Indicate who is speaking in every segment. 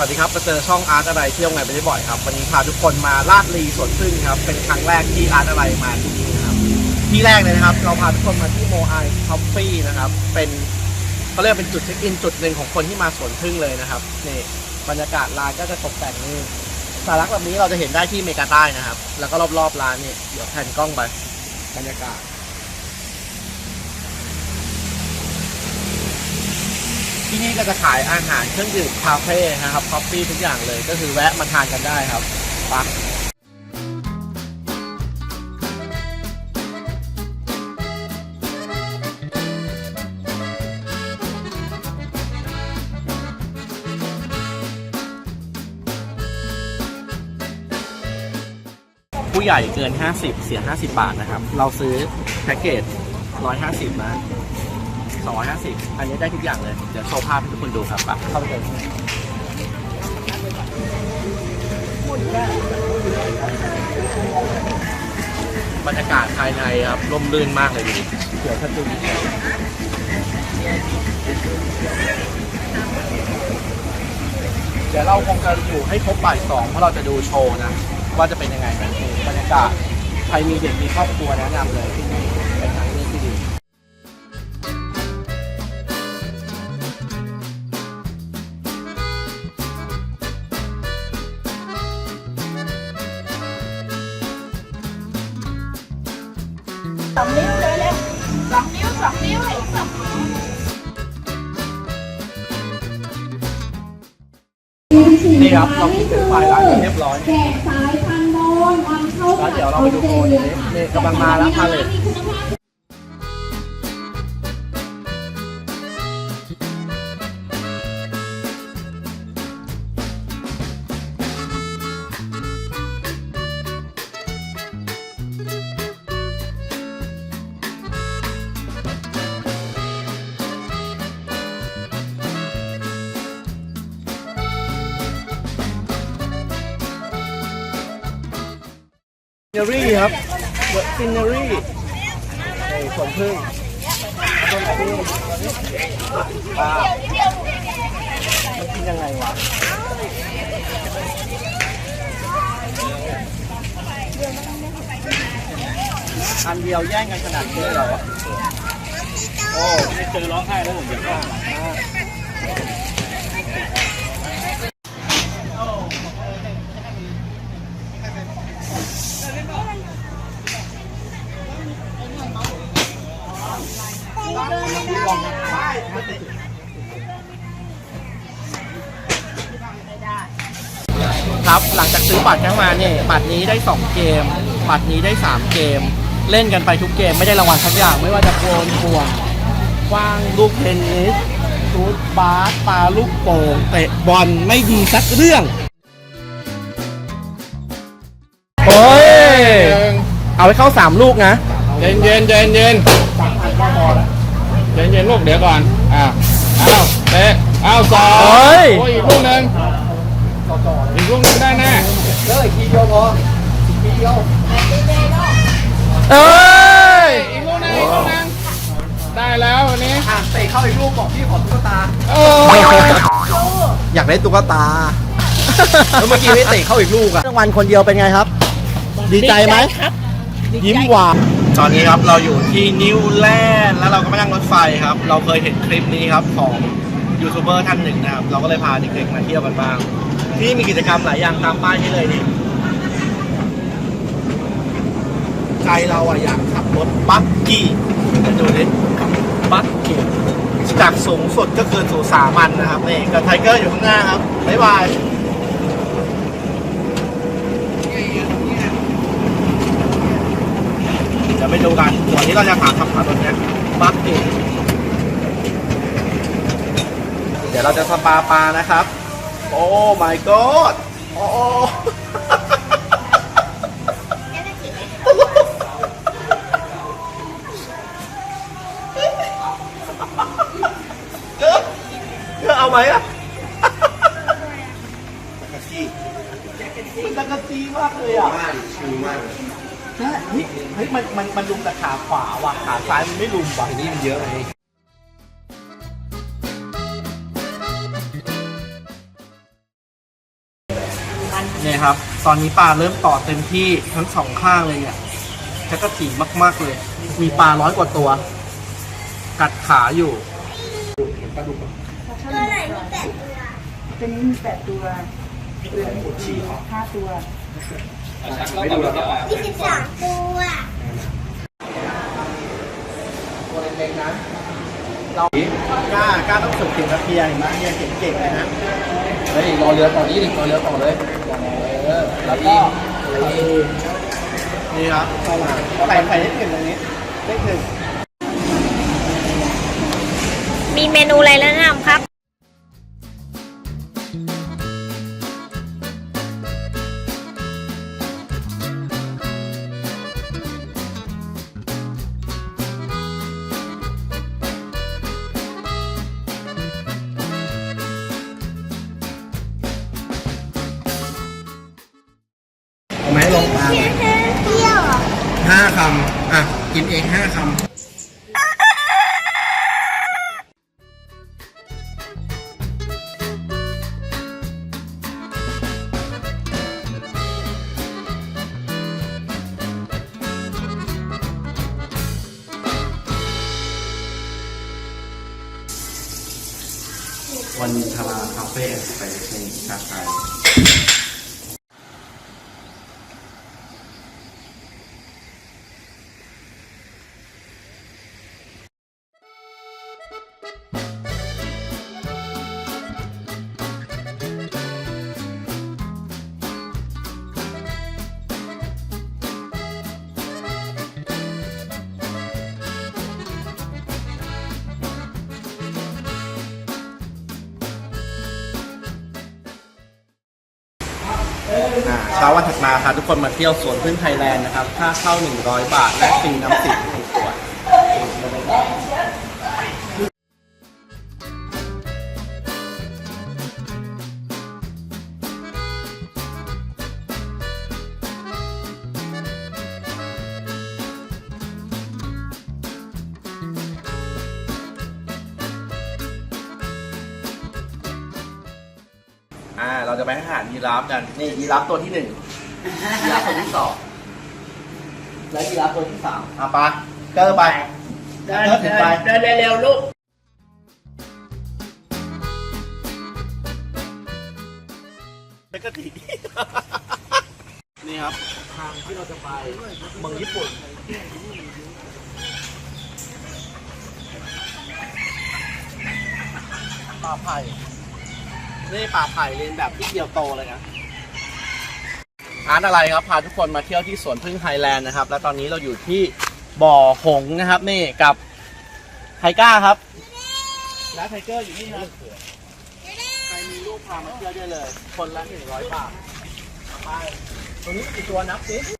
Speaker 1: วัสดีครับมาเจอช่องอาร์ตอะไรเที่ยวไงไปได้บ่อยครับ วันนี้พาทุกคนมาลาดลีสวนพึ่งครับ เป็นครั้งแรกที่อาร์ตอะไรมาที่นี่นะครับ ที่แรกเลยนะครับ เราพาทุกคนมาที่โมไอคอฟฟี่นะครับ เป็นเขาเรียกเป็นจุดเช็คอินจุดหนึ่งของคนที่มาสวนพึ่งเลยนะครับนี่บรรยากาศร้านก็จะตกแต่งนี่สารักแบบนี้เราจะเห็นได้ที่เมกาใต้นะครับ แล้วก็รอบๆร้านนี่เดี๋ยวแผ่นกล้องไปบรรยากาศ ที่นี่ก็จะขายอาหารเครื่องดื่มคาเฟ่นะครับคอฟฟี่ทุกอย่างเลยก็คือแวะมาทานกันได้ครับไปผู้ใหญ่เกิน 50 เสีย 50 บาทนะครับ เราซื้อแพ็กเกจ 150นะ 250 อันนี้ได้ทุกอย่างเลย เดี๋ยวโชว์ภาพให้ทุกคนดูครับไปเข้าไปเลยบรรยากาศภายในครับร่มรื่นมากเลยดูเดี๋ยวถ้าดูเดี๋ยวเราคงจะอยู่ให้ครบบ่ายสองเพราะเราจะดูโชว์นะ ว่าจะเป็นยังไงนะบรรยากาศใครมีเด็กมีครอบครัวแนะนำเลยที่นี่ นี่ครับเราคิดเป็นไฟล์ร้านเรียบร้อย
Speaker 2: แกะสายพันธุ์โดนนำเข้า
Speaker 1: แล้วเดี๋ยวเราไปดูโคนนี้นี่กำลังมาแล้วพาเลย อรี่ครับเดอะซินเนอรี่นี่สวนพึ่งต้นพึ่งว้ามันกินยังไงวะอันเดียวแย่งกันขนาดนี้เลยเหรอ โอ้ไม่เจอร้องไห้แล้วผมเดียวก็ครับหลัง ซื้อบัตรเข้ามาเนี่ยบัตรนี้ได้ 2 เกม บัตรนี้ได้ 3 เกม เล่นกันไปทุกเกมไม่ได้รางวัลสักอย่าง ไม่ว่าจะโกนห่วงกว้างลูกเทนนิสชูดบาสปาลูกโป่งเตะบอลไม่ดีสักเรื่องโอ้ยเอาไปเข้า 3 ลูกนะ
Speaker 3: เย็นเย็นเย็นเย็นเย็นเย็นลูกเดี๋ยวก่อนอ้าวอ้าวเตะอ้าวสอง
Speaker 1: เฮ้ย
Speaker 3: โอ้ยอีกลูกหนึ่ง อีกลูกหนึงได้แน่
Speaker 1: เลยทีเดียวพอทีเดียว
Speaker 3: เอ้ยอีกลูกหนึงอีกลูกหนึงได้แล้ววันนี้
Speaker 1: อะเตะเข้าอีกลูกบอกพี่ขอตุ๊กตา
Speaker 3: โอ้
Speaker 1: อยากได้ตุ๊กตาแล้วเมื่อกี้ไม่เตะเข้าอีกลูกอะรางวัลคนเดียวเป็นไงครับ ดีใจไหมยิ้มหวานตอนนี้ครับเราอยู่ที่นิวแลนด์แล้วเราก็มานั่งรถไฟครับ เราเคยเห็นคลิปนี้ครับของยูทูบเบอร์ท่านหนึ่งนะครับ เราก็เลยพาเด็กๆมาเที่ยวกันบ้าง ที่นี่มีกิจกรรมหลายอย่างตามป้ายนี้เลยนี่ใจเราอะอยากขับรถบักกี้ดูดิบักกี้จากสูงสุดก็คือสู่สามัญนะครับนี่กับไทเกอร์อยู่ข้างหน้าครับบ๊ายบายเดี๋ยวไปดูกันก่อนที่เราจะถามคำถาตัวนี้บักเองเดี๋ยวเราจะสปาปลานะครับ โอ้ my god โอ้เธอเอเอาไหมอะตะกะจีมันตะกะจีมากเลยอะชิวมากเฮ้ยเฮ้ยมันมันมันลุมแต่ขาขวาว่ะ ขาซ้ายมันไม่ลุมว่ะนี่มันเยอะไง เนี่ยครับ ตอนนี้ปลาเริ่มต่อเต็มที่ทั้งสองข้างเลยเนี่ยจักระจีมาก ๆเลย มีปลาร้อยกว่าตัว กัดขาอยู่
Speaker 4: ตัวนี้มีแปดตัวเรือมีห้าตัว
Speaker 1: ตัวเล็กๆนะเรากล้ากล้าต้องฝึกเก่งกับเพียเห็นไหมเพียเก่งๆเลยนะ
Speaker 3: เฮ้ยรอเรือต่อนี้ดิรอเรือต่อเลยเออ
Speaker 1: แล้วก็นี่ครับเข้ามาใส่ใส่ได้ถึงตรงนี้ได้ถึง
Speaker 5: มีเมนูอะไรแนะนำครับ
Speaker 1: เอาไหมลงมาห้าคำ อะ กินเองห้าคำวันทาราคาเฟ่ไปในชาไทย เช้าวันถัดมาพาทุกคนมาเที่ยวสวนพึ่งไทยแลนด์นะครับค่าเข้า 100 บาทและฟรีน้ำสิบ อ่า เราจะไปให้อาหารยีราฟกัน นี่ยีราฟตัวที่หนึ่งยีราฟตัวที่สองและยีราฟตัวที่สามอะไปะเกอร์ไปเกอร์ถึงไป
Speaker 4: เดินเร็วๆลูก
Speaker 1: ปกตินี่ครับ ทางที่เราจะไปเมืองญี่ปุ่นป่าไผ่ นี่ป่าไผ่เรียนแบบที่เกียวโตเลยนะอาร์ตอะไรครับพาทุกคนมาเที่ยวที่สวนพึ่งไฮแลนด์นะครับ และตอนนี้เราอยู่ที่บ่อหงส์นะครับนี่กับไทก้าครับ และไทเกอร์อยู่นี่นะใครมีลูกพามาเที่ยวได้เลย คนละหนึ่งร้อยบาทเอาไปตรงนี้กี่ตัวนับสิ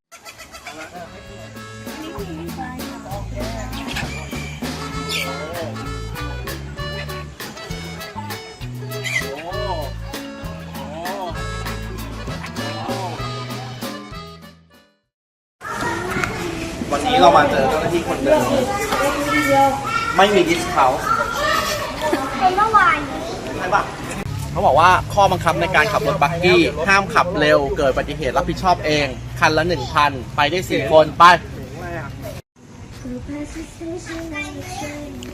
Speaker 1: นนี้เรามาเจอเจ้าหน้าที่คนเดิมไม่มีดิสเขา
Speaker 5: เป็นเมื่อวาน
Speaker 1: ใช่ปะเขาบอกว่าข้อบังคับในการขับรถบักกี้ ห้ามขับเร็วเกิดอุบัติเหตุรับผิดชอบเอง คันละหนึ่งพันไปได้สี่คน ไป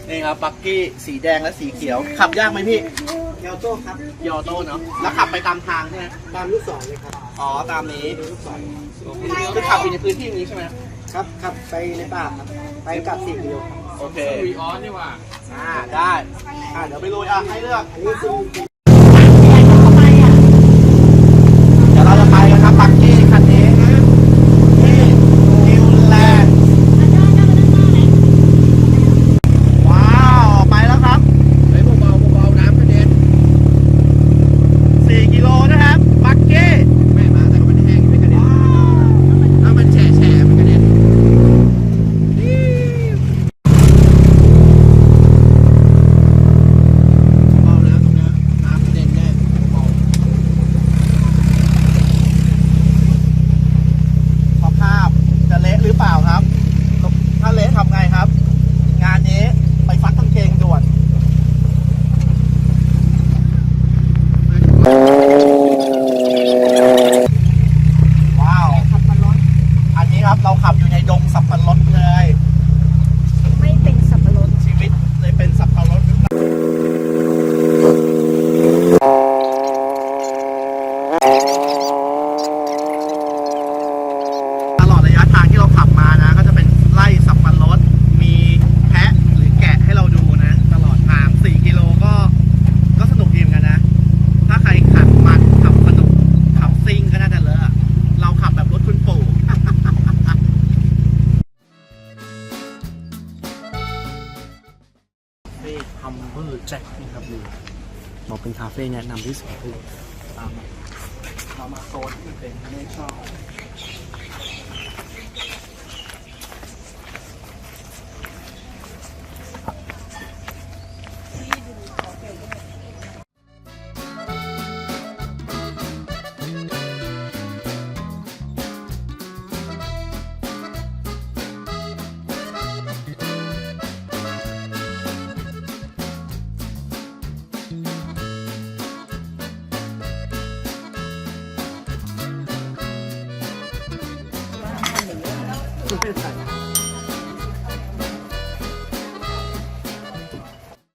Speaker 1: นี่ครับบักกี้สีแดงและสีเขียว ขับยากไหมพี่เกียวโต้ครับเกียวโต้เนาะแล้วขับไปตามทางใช่ไหมตามลูกศรเลยครับ อ๋อ ตามนี้ลูกศรคือขับอยู่ในพื้นที่นี้ใช่ไหม
Speaker 6: ครับขับไปในป่าครับ ไปกลับสี่กิโล
Speaker 1: โอเค
Speaker 3: วีออนนี่ว่า
Speaker 1: อ่าได้ อ่าเดี๋ยวไปลุยอะให้เลือก
Speaker 6: อันนี้คือ
Speaker 1: เดี๋ยวเราจะไปกันครับบักกี้คันนี้นะที่นิวแลนด์ว้าว ไปแล้วครับ
Speaker 3: เฮ้ยเบาๆเบาๆน้ำกระเด็น
Speaker 1: 4 กิโลนะครับบักกี้
Speaker 3: ไม่มาแต่ก็ไม่ได้แห้งไม่กระเด็นถ้ามันแฉะแฉะมันกระเด็น
Speaker 1: เบานะตรงนี้น้
Speaker 6: ฮัมเบอร์แจ็คนะครับดู บอกเป็นคาเฟ่แนะนำที่สุดคือตามมาเรามาโซนที่เป็นไม่ชอบ ไม่ใส่